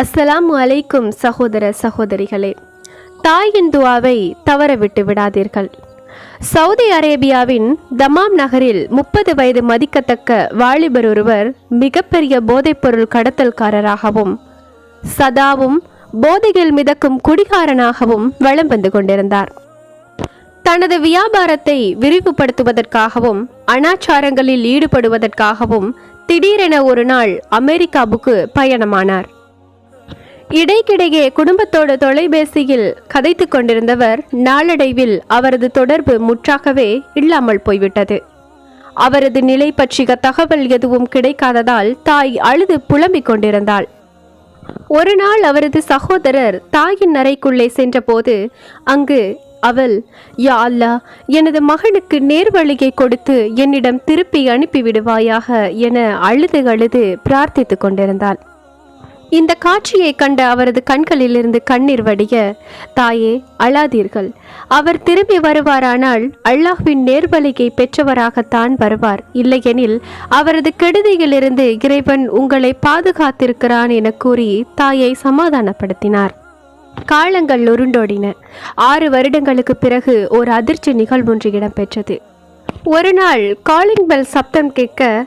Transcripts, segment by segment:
அஸ்ஸலாமு அலைக்கும் சகோதர சகோதரிகளே தாயின் துவாவை தவற விட்டு விடாதீர்கள். சவுதி அரேபியாவின் தமாம் நகரில் முப்பது வயது மதிக்கத்தக்க வாலிபர் ஒருவர் மிகப்பெரிய போதைப்பொருள் கடத்தல்காரராகவும் சதாவும் போதையில் மிதக்கும் குடிகாரனாகவும் வளம் வந்து கொண்டிருந்தார். தனது வியாபாரத்தை விரிவுபடுத்துவதற்காகவும் அனாச்சாரங்களில் ஈடுபடுவதற்காகவும் திடீரென ஒரு நாள் அமெரிக்காவுக்கு பயணமானார். இடைக்கிடையே குடும்பத்தோடு தொலைபேசியில் கதைத்து கொண்டிருந்தவர் நாளடைவில் அவரது தொடர்பு முற்றாகவே இல்லாமல் போய்விட்டது. அவரது நிலை பற்றிய தகவல் எதுவும் கிடைக்காததால் தாய் அழுது புலம்பிக் கொண்டிருந்தாள். ஒரு நாள் அவரது சகோதரர் தாயின் அறைக்குள்ளே சென்றபோது அங்கு அவள் யா அல்லாஹ் எனது மகனுக்கு நேர்வழியை கொடுத்து என்னிடம் திருப்பி அனுப்பிவிடுவாயாக என அழுது அழுது பிரார்த்தித்து கொண்டிருந்தாள். இந்த காட்சியை கண்ட அவரது கண்களிலிருந்து கண்ணீர் வடிய தாயே அழாதீர்கள். அவர் திரும்பி வருவாரானால் அல்லாஹ்வின் நேர்வழியை பெற்றவராகத்தான் வருவார். இல்லையெனில் அவரது கெடுதியிலிருந்து இறைவன் உங்களை பாதுகாத்திருக்கிறான் என கூறி தாயை சமாதானப்படுத்தினார். காலங்கள் உருண்டோடின. ஆறு வருடங்களுக்கு பிறகு ஒரு அதிர்ச்சி நிகழ்வொன்று இடம்பெற்றது. ஒரு நாள் காலிங் பெல் சப்தம் கேட்க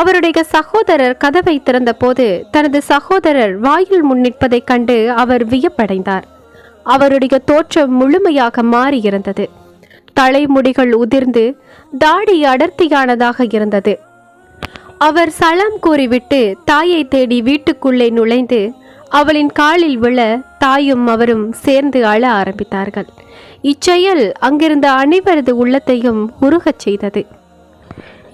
அவருடைய சகோதரர் கதவை திறந்தபோது தனது சகோதரர் வாயில் முன் நிற்பதைக் கண்டு அவர் வியப்படைந்தார். அவருடைய தோற்றம் முழுமையாக மாறியிருந்தது. தலைமுடிகள் உதிர்ந்து தாடி அடர்த்தியானதாக இருந்தது. அவர் சலம் கூறிவிட்டு தாயை தேடி வீட்டுக்குள்ளே நுழைந்து அவளின் காலில் விழ தாயும் அவரும் சேர்ந்து அழ ஆரம்பித்தார்கள். இச்செயல் அங்கிருந்த அனைவரது உள்ளத்தையும் உருகச் செய்தது.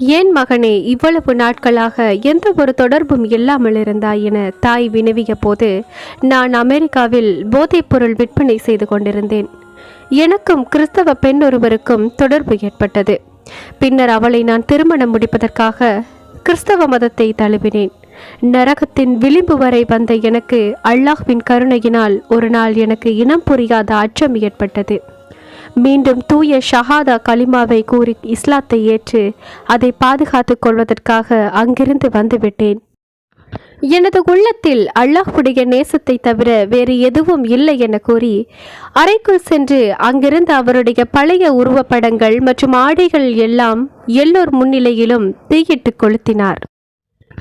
ஏன் மகனே இவ்வளவு நாட்களாக எந்த ஒரு தொடர்பும் இல்லாமல் இருந்தாய் என தாய் வினவிய போது நான் அமெரிக்காவில் போதைப்பொருள் விற்பனை செய்து கொண்டிருந்தேன். எனக்கும் கிறிஸ்தவ பெண் ஒருவருக்கும் தொடர்பு ஏற்பட்டது. பின்னர் அவளை நான் திருமணம் முடிப்பதற்காக கிறிஸ்தவ மதத்தை தழுவினேன். நரகத்தின் விளிம்பு வரை வந்த எனக்கு அல்லாஹ்வின் கருணையினால் ஒரு நாள் எனக்கு இனம் புரியாத அச்சம் ஏற்பட்டது. மீண்டும் தூய ஷஹாதா கலிமாவை கூறி இஸ்லாத்தை ஏற்று அதை பாதுகாத்து கொள்வதற்காக அங்கிருந்து வந்துவிட்டேன். எனது உள்ளத்தில் அல்லாஹுடைய நேசத்தை தவிர வேறு எதுவும் இல்லை என கூறி அறைக்குள் சென்று அங்கிருந்த அவருடைய பழைய உருவப்படங்கள் மற்றும் ஆடைகள் எல்லாம் எல்லோர் முன்னிலையிலும் தீயிட்டு கொளுத்தினார்.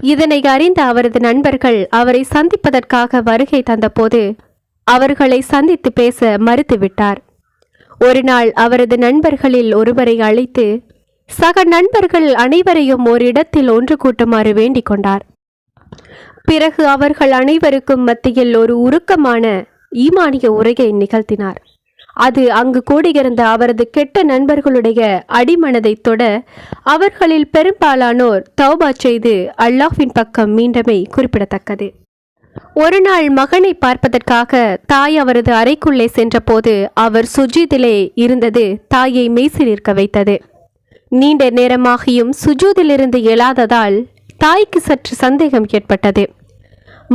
இதனை அறிந்த அவரது நண்பர்கள் அவரை சந்திப்பதற்காக வருகை தந்தபோது அவர்களை சந்தித்து பேச மறுத்துவிட்டார். ஒரு நாள் அவரது நண்பர்களில் ஒருவரை அழைத்து சக நண்பர்கள் அனைவரையும் ஓரிடத்தில் ஒன்று கூட்டுமாறு வேண்டிக் கொண்டார். பிறகு அவர்கள் அனைவருக்கும் மத்தியில் ஒரு உருக்கமான ஈமானிய உரையை நிகழ்த்தினார். அது அங்கு கூடியிருந்த அவரது கெட்ட நண்பர்களுடைய அடிமனதை தொட அவர்களில் பெரும்பாலானோர் தௌபா செய்து அல்லாஹ்வின் பக்கம் மீண்டமை குறிப்பிடத்தக்கது. ஒரு நாள் மகனை பார்ப்பதற்காக தாய் அவரது அறைக்குள்ளே சென்றபோது அவர் சுஜிதிலே இருந்தது தாயை மெய்சிலிருக்க வைத்தது. நீண்ட நேரமாகியும் சுஜூதிலிருந்து எழாததால் தாய்க்கு சற்று சந்தேகம் ஏற்பட்டது.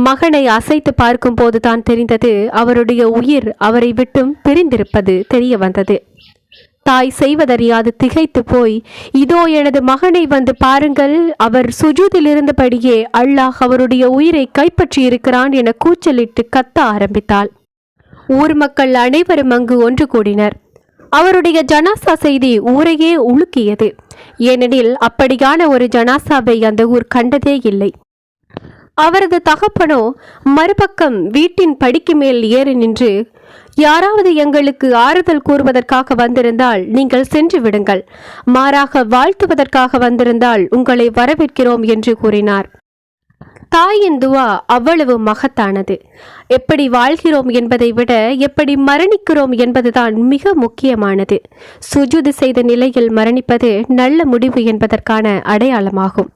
மகனை அசைத்து பார்க்கும்போது தான் தெரிந்தது அவருடைய உயிர் அவரை விட்டும் பிரிந்திருப்பது தெரிய வந்தது. தாய் செய்வதறியாது திகைத்து போய் இதோ எனது மகனை வந்து பாருங்கள் அவர் சுஜூதில் இருந்தபடியே அல்லாஹ் அவருடைய உயிரை கைப்பற்றி இருக்கிறான் என கூச்சலிட்டு கத்த ஆரம்பித்தாள். ஊர் மக்கள் அனைவரும் அங்கு ஒன்று கூடினர். அவருடைய ஜனாசா செய்தி ஊரையே உலுக்கியது. ஏனெனில் அப்படியான ஒரு ஜனாசாவை அந்த ஊர் கண்டதே இல்லை. அவரது தகப்பனோ மறுபக்கம் வீட்டின் படிக்கு மேல் ஏறி நின்று யாராவது எங்களுக்கு ஆறுதல் கூறுவதற்காக வந்திருந்தால் நீங்கள் சென்று விடுங்கள். மாறாக வாழ்த்துவதற்காக வந்திருந்தால் உங்களை வரவேற்கிறோம் என்று கூறினார். தாயின் துவா அவ்வளவு மகத்தானது. எப்படி வாழ்கிறோம் என்பதை விட எப்படி மரணிக்கிறோம் என்பதுதான் மிக முக்கியமானது. சுஜூது செய்த நிலையில் மரணிப்பது நல்ல முடிவு என்பதற்கான அடையாளமாகும்.